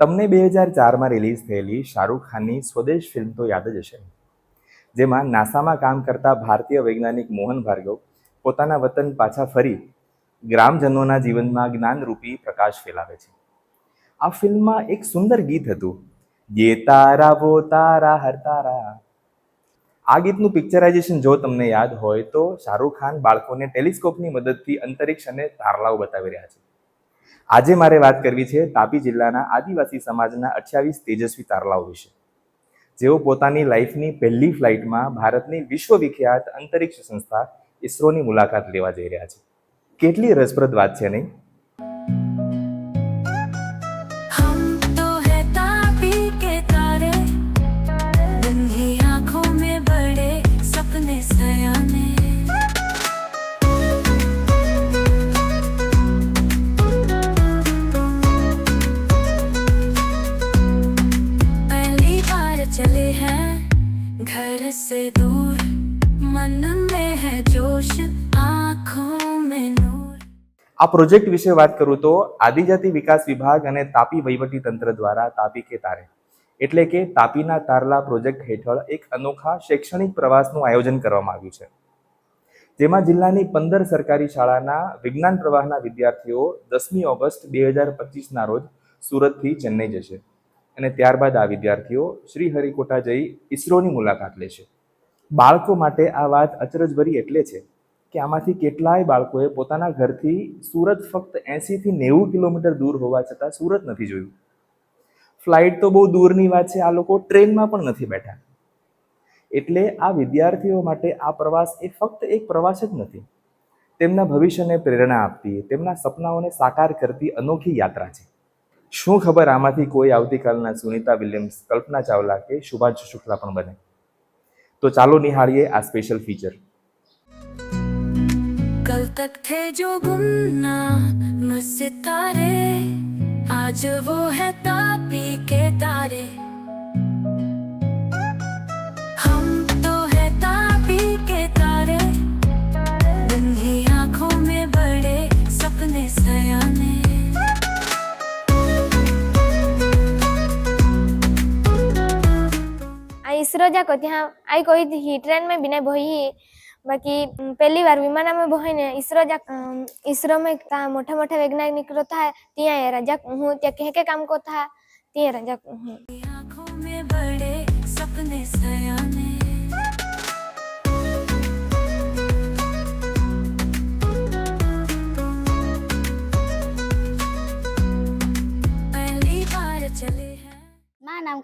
તમને બે હજાર ચારમાં રિલીઝ થયેલી શાહરૂખ ખાનની સ્વદેશ ફિલ્મ તો યાદ જ હશે. જેમાં નાસામાં કામ કરતા ભારતીય વૈજ્ઞાનિક મોહન ભાર્ગવ પોતાના વતન પાછા ફરી ગ્રામજનોના જીવનમાં જ્ઞાનરૂપી પ્રકાશ ફેલાવે છે. આ ફિલ્મમાં એક સુંદર ગીત હતું જે તારા, વો તારા, હર તારા. આ ગીતનું પિક્ચરાઇઝેશન જો તમને યાદ હોય તો શાહરૂખ ખાન બાળકોને ટેલિસ્કોપની મદદથી અંતરિક્ષ અને તારલાઓ બતાવી રહ્યા છે. આજે મારે વાત કરવી છે તાપી જિલ્લાના આદિવાસી સમાજના અઠ્યાવીસ તેજસ્વી તારલાઓ વિશે. જેઓ પોતાની લાઈફની પહેલી ફ્લાઇટમાં ભારતની વિશ્વવિખ્યાત અંતરિક્ષ સંસ્થા ઇસરોની મુલાકાત લેવા જઈ રહ્યા છે. કેટલી રસપ્રદ વાત છે નહીં? हैं घर से दूर मन में है जोश आंखों में नूर આ પ્રોજેક્ટ વિશે વાત કરું તો આદિજાતિ વિકાસ વિભાગ અને તાપી વહીવટી તંત્ર દ્વારા તાપી કે તારે એટલે કે તાપીના તારલા પ્રોજેક્ટ હેઠળ એક અનોખા શૈક્ષણિક પ્રવાસનું આયોજન કરવામાં આવ્યું છે જેમાં જિલ્લાની પંદર સરકારી શાળાના વિજ્ઞાન પ્રવાહના વિદ્યાર્થીઓ દસમી ઓગસ્ટ બે હજાર પચીસના રોજ સુરતથી ચેન્નઈ જશે અને ત્યારબાદ આ વિદ્યાર્થીઓ શ્રી હરિકોટા જઈ ઇસરોની મુલાકાત લેશે. બાળકો માટે આ વાત અચરજભરી એટલે છે કે આમાંથી કેટલાય બાળકોએ પોતાના ઘરથી સુરત ફક્ત એંસીથી નેવું કિલોમીટર દૂર હોવા છતાં સુરત નથી જોયું. ફ્લાઇટ તો બહુ દૂરની વાત છે, આ લોકો ટ્રેનમાં પણ નથી બેઠા. એટલે આ વિદ્યાર્થીઓ માટે આ પ્રવાસ એ ફક્ત એક પ્રવાસ જ નથી. તેમના ભવિષ્યને પ્રેરણા આપતી, તેમના સપનાઓને સાકાર કરતી અનોખી યાત્રા છે. શું ખબર આમાંથી કોઈ આવતીકાલના સુનિતા વિલિયમ્સ કલ્પના ચાવલા કે સુભાષ શુક્લા પણ બને તો ચાલો નિહાળીએ આ સ્પેશિયલ ફીચર कल तक थे जो गुमनाम सितारे आज वो है तापी के तारे आ इसरो जाको ત્યાં आई कोई थी ट्रेन में भी नहीं बोई ही बाकी अम, पहली बार विमान में बोई ने इसरो जा अम, इसरो में का मोटा मोटा वैज्ञानिक रहता है तिया ये राजा हूँ त्या कह के काम को था तिया राजा हूँ आंखों में बड़े सपने सयाने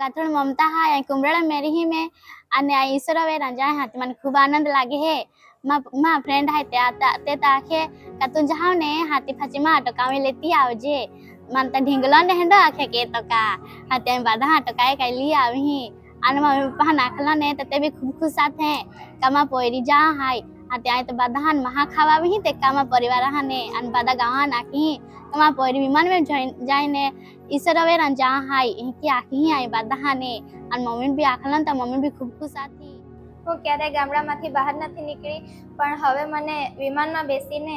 કાથણ મમતા હા અહીં કુમરળ મેરી હી મેં, અને આ ઈશ્વર વે રંજાય હાથ. મને ખૂબ આનંદ લાગે હે. મા ફ્રેન્ડ હાય, તે આતા, તે તાખે કાતું જાવ ને, હાથી ફાચી માં ટકાવી લેતી આવજે. મન તો ઢીંગલો ને હેંડો આખે કે ટકા હાથે બાધા ટકાએ કાઈ લઈ આવી અને મમ્મી પપ્પા નાખલા ને, તે બી ખૂબ ખુશ સાથે કમા પોયરી જા હાય. હાતે આય તો બાધા મહા ખાવા આવી તે કામા પરિવાર હાને અને બાધા ગાવા નાખી કામા પોયરી વિમાન में જાઈને ઈસરો વે જા હાય કે આખી આય બાધા ને અને મમ્મી બી આખલા તા મમ્મી બી ખૂબ ખુશ હતી હું. ક્યારેય ગામડામાંથી બહાર નથી નીકળી, પણ હવે મને વિમાનમાં બેસીને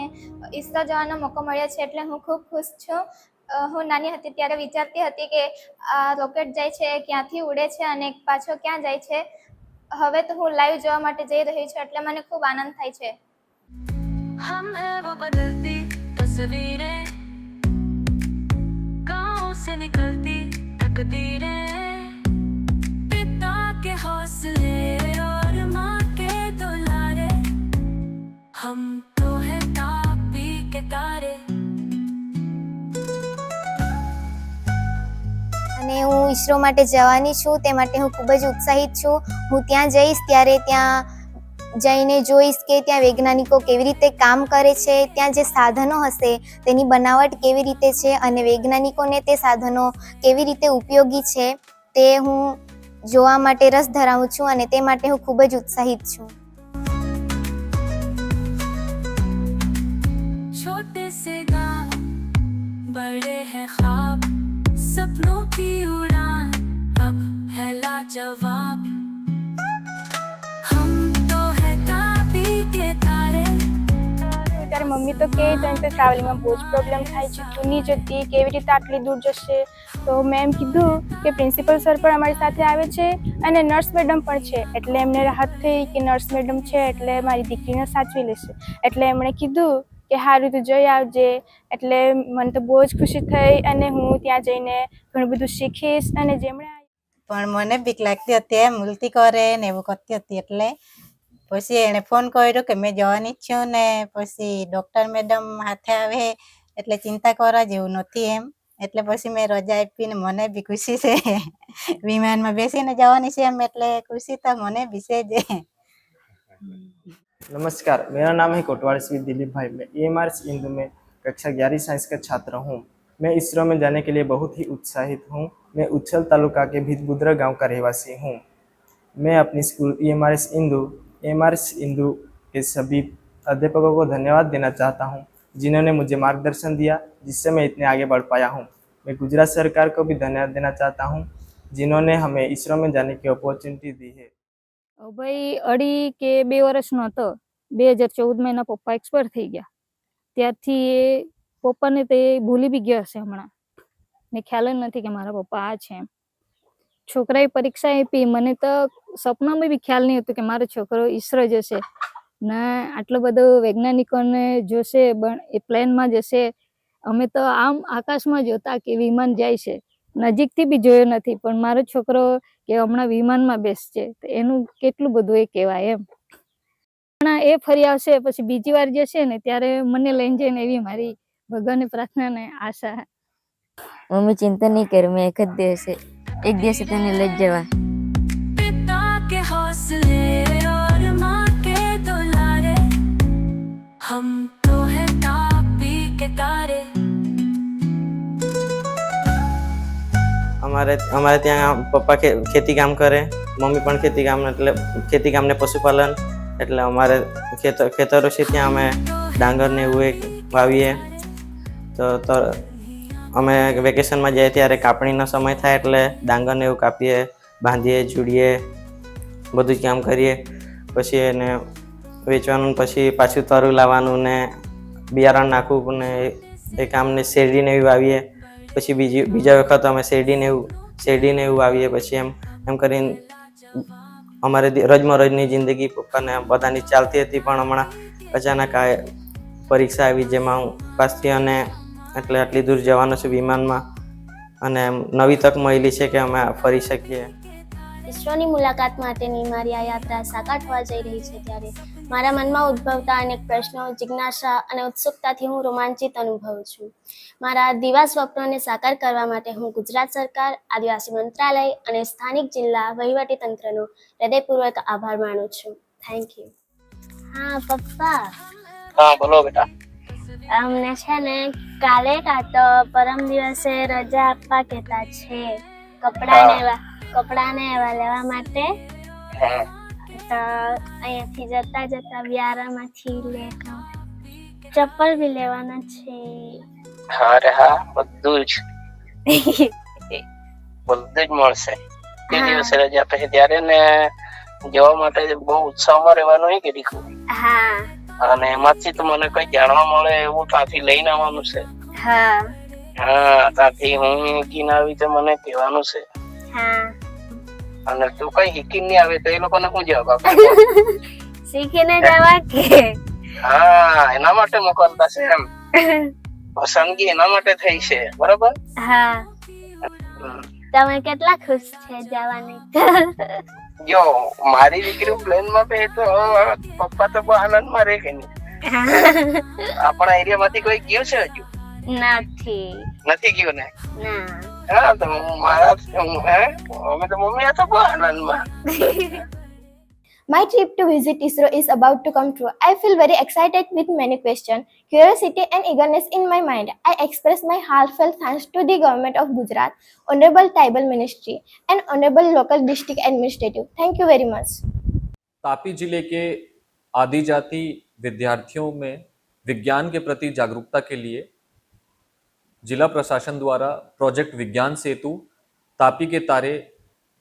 ઈસરો જવાનો મોકો મળ્યો છે એટલે હું ખૂબ ખુશ છું. હું નાની હતી ત્યારે વિચારતી હતી કે આ રોકેટ જાય છે, ક્યાંથી ઉડે છે અને પાછો ક્યાં જાય છે? હવે તો હું લાઈવ જોવા માટે જઈ રહી છું એટલે મને ખૂબ આનંદ થાય છે हम है वो बदलती तस्वीरें गाँव से निकलती तकदीरें पिता के हौसले और माँ के दुलारे हम तो है तापी के तारे અને હું ઈસરો માટે જવાની છું તે માટે હું ખૂબ જ ઉત્સાહિત છું હું ત્યાં જઈશ ત્યારે ત્યાં જઈને જોઈશ કે ત્યાં વૈજ્ઞાનિકો કેવી રીતે કામ કરે છે ત્યાં જે સાધનો હશે તેની બનાવટ કેવી રીતે છે અને વૈજ્ઞાનિકોને તે સાધનો કેવી રીતે ઉપયોગી છે તે હું જોવા માટે રસ ધરાવું છું અને તે માટે હું ખૂબ જ ઉત્સાહિત છું छोटे से गांव बड़े हैं મોટી તો હે ત્યારે મમ્મી તો કે તને ટ્રાવેલિંગમાં બહુ જ પ્રોબ્લેમ થાય છે તું જતી કેવી રીતે આટલી દૂર જશે? તો મેં એમ કીધું કે પ્રિન્સિપલ સર પણ અમારી સાથે આવે છે અને નર્સ મેડમ પણ છે. એટલે એમને રાહત થઈ કે નર્સ મેડમ છે, એટલે મારી દીકરીને સાચવી લેશે. એટલે એમણે કીધું કે સારું તું જઈ આવજે. એટલે મને તો બહુ જ ખુશી થઈ અને હું ત્યાં જઈને ઘણું બધું શીખીશ અને જેમણે પણ મને બીક લાગતી હતી એમ, ઉલટી કરે ને એવું કરતી હતી એટલે. પછી એણે ફોન કર્યો કે મેં જવાની છું ને પછી ડૉક્ટર મેડમ હાથે આવે એટલે ચિંતા કરવા જેવું નથી એમ. એટલે પછી મેં રજા આપીને મને બી ખુશી છે. વિમાનમાં બેસીને જવાની છે એમ એટલે ખુશી તો મને બી છે नमस्कार, मेरा नाम है कोटवाड़ श्री दिलीप भाई। मैं ई एम आर हिंदू में कक्षा ग्यारह साइंस का छात्र हूँ। मैं इसरो में जाने के लिए बहुत ही उत्साहित हूँ। मैं उच्छल तालुका के भितबुद्रा गाँव का रहवासी हूँ। मैं अपनी school E M R S Indu M R S Indu के सभी अध्यापकों को धन्यवाद देना चाहता हूँ, जिन्होंने मुझे मार्गदर्शन दिया, जिससे मैं इतने आगे बढ़ पाया हूँ। मैं गुजरात सरकार को भी धन्यवाद देना चाहता हूँ, जिन्होंने हमें इसरो में जाने की अपॉर्चुनिटी दी है। ભાઈ અઢી કે બે વર્ષનો હતો. બે હજાર ચૌદમાં એના પપ્પા એક્સપાયર થઈ ગયા. ત્યારથી એ પપ્પાને તે ભૂલી બી ગયા હશે હમણાં. ને ખ્યાલ જ નથી કે મારા પપ્પા આ છે એમ. છોકરાએ પરીક્ષા આપી. મને તો સપનામાં બી ખ્યાલ નહીં હતું કે મારો છોકરો ઈસરો જશે. ને આટલો બધો વૈજ્ઞાનિકોને જોશે, પણ એ પ્લેનમાં જશે. અમે તો આમ આકાશમાં જોતા કે વિમાન જાય છે. નજીકથી બી જોયો નથી પણ મારો છોકરો કે હમણાં વિમાનમાં બેસશે તો એનું કેટલું બધું એ કહેવાય એમ હમણાં એ ફરી આવશે પછી બીજી વાર જશે ને ત્યારે મને લઈને જઈને એવી મારી ભગવાનની પ્રાર્થના ને આશા મમ્મી ચિંતા નહીં કર મેં એક જ દિવસે એક દિવસે તને લઈ જ જવા पिता के हौसले और माँ के दुलारे हम तो है तापी के तारे અમારે અમારે ત્યાં પપ્પા ખેતી કામ કરે, મમ્મી પણ ખેતી કામ એટલે ખેતી કામને પશુપાલન, એટલે અમારે ખેતર ખેતરો છે ત્યાં અમે ડાંગરને એવું વાવીએ. તો અમે વેકેશનમાં જઈએ ત્યારે કાપણીનો સમય થાય એટલે ડાંગરને એવું કાપીએ, બાંધીએ, જુડીએ, બધું જ કામ કરીએ. પછી એને વેચવાનું પછી પાછું તરું લાવવાનું ને બિયારણ નાખવું ને એ કામને શેરડીને એવી વાવીએ. પછી બીજી, બીજા વખત અમે શેરડીને એવું શેરડીને એવું આવીએ પછી એમ એમ કરીને અમારે રોજમરોજની જિંદગી પપ્પાને બધાની ચાલતી હતી પણ હમણાં અચાનક આ પરીક્ષા આવી જેમાં હું પાસ થઈ અને એટલે આટલી દૂર જવાનો છું વિમાનમાં અને નવી તક મળી છે કે અમે ફરી શકીએ. ઈસરોની મુલાકાત માટેની મારી આ યાત્રા સાકાર થવા જઈ રહી છે ત્યારે મારા મનમાં ઉદ્ભવતા અનેક પ્રશ્નો જિજ્ઞાસા અને ઉત્સુકતાથી હું રોમાંચિત અનુભવું છું. મારા દિવા સ્વપ્નોને સાકાર કરવા માટે હું ગુજરાત સરકાર આદિવાસી મંત્રાલય અને સ્થાનિક જિલ્લા વહીવટી તંત્રનો હૃદયપૂર્વક આભાર માનું છું. થેન્ક યુ હા પપ્પા. હા બોલો બેટા. અમને છે ને કાલે કાં તો પરમ દિવસે રજા આપવા કહેતા છે. કપડાં ને એવા કપડાં ને એવા લેવા માટે. તો અહીંયાથી જતા જતા વ્યારામાંથી લે ચપ્પલ બી લેવાના છે. હા રે હા બધું જ. બધું જ મળશે. તે દિવસે રજા પછી ત્યારે ને જવા માટે બહુ ઉત્સાહમાં રહેવાનું હોય કે દીકરું? હા. અને એમાંથી તો મને કઈ જાણવા મળે એવું ત્યાંથી લઈને આવવાનું છે. હા. હા ત્યાંથી હું કીન આવી તો મને કહેવાનું છે. હા. અને તું કઈ હીકીને નહીં આવે તો એ લોકોને શું જવાબ આપે? શીખીને જવા કે? હા એના માટે મોકલતા છે એમ. પસંદગી એના માટે થઈ છે બરોબર? હા. તમે કેટલા ખુશ છે જવાની? જો મારી દીકરી પ્લેનમાં બે તો પપ્પા તો બહુ આનંદમાં રહે કે નહીં? આપણા એરિયા માંથી કોઈ ગયું છે હજુ? નથી. નથી ગયું ને? ના. Ah, tama mo yung eh. Oh, kita mo miya sa ma. My trip to visit ISRO is about to come true. I feel very excited with many questions, curiosity, and eagerness in my mind. I express my heartfelt thanks to the Government of Gujarat, Honorable Tribal Ministry, and Honorable Local District Administrative. Thank you very much. Tapi ज़िले के आदिजाति विद्यार्थियों में विज्ञान के प्रति जागरूकता के लिए जिला प्रशासन द्वारा प्रोजेक्ट विज्ञान सेतु, तापी के तारे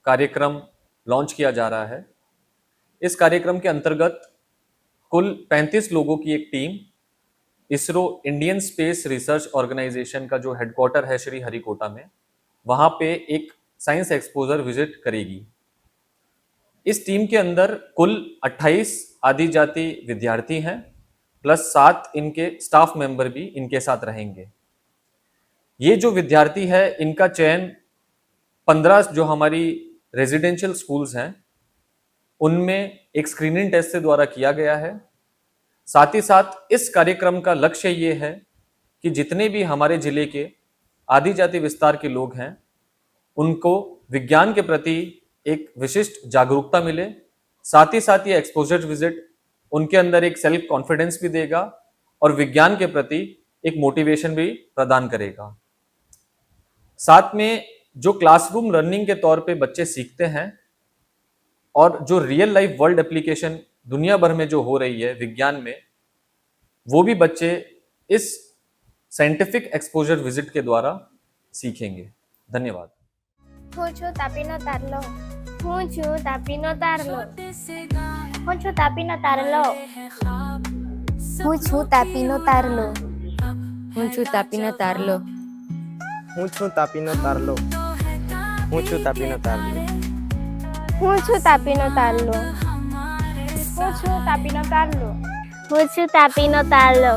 कार्यक्रम लॉन्च किया जा रहा है। इस कार्यक्रम के अंतर्गत कुल 35 लोगों की एक team, ISRO Indian space research organisation का जो हेडक्वार्टर है श्री हरिकोटा में, वहाँ पे एक साइंस एक्सपोजर विज़िट करेगी। इस टीम के अंदर कुल 28 आदि जाति विद्यार्थी हैं, प्लस सात इनके स्टाफ मेंबर भी इनके साथ रहेंगे। ये जो विद्यार्थी है, इनका चयन 15 जो हमारी रेजिडेंशियल स्कूल्स हैं, उनमें एक स्क्रीनिंग टेस्ट से द्वारा किया गया है। साथ ही साथ इस कार्यक्रम का लक्ष्य ये है कि जितने भी हमारे ज़िले के आदि जाति विस्तार के लोग हैं, उनको विज्ञान के प्रति एक विशिष्ट जागरूकता मिले। साथ ही साथ ये एक्सपोजर विज़िट उनके अंदर एक सेल्फ कॉन्फिडेंस भी देगा और विज्ञान के प्रति एक मोटिवेशन भी प्रदान करेगा। साथ में जो क्लासरूम लर्निंग के तौर पे बच्चे सीखते हैं और जो रियल लाइफ वर्ल्ड एप्लीकेशन दुनिया भर में जो हो रही है विज्ञान में वो भी बच्चे इस साइंटिफिक एक्सपोजर विजिट के द्वारा सीखेंगे धन्यवाद હું છું તાપીનો તારલો હું છું તાપીનો તારલો હું છું તાપીનો તારલો હું છું તાપીનો તારલો હું છું તાપીનો તારલો હું છું તાપીનો તારલો હું છું તાપીનો તારલો હું છું તાપીનો તારલો હું છું તાપીનો તારલો હું છું તાપીનો તારલો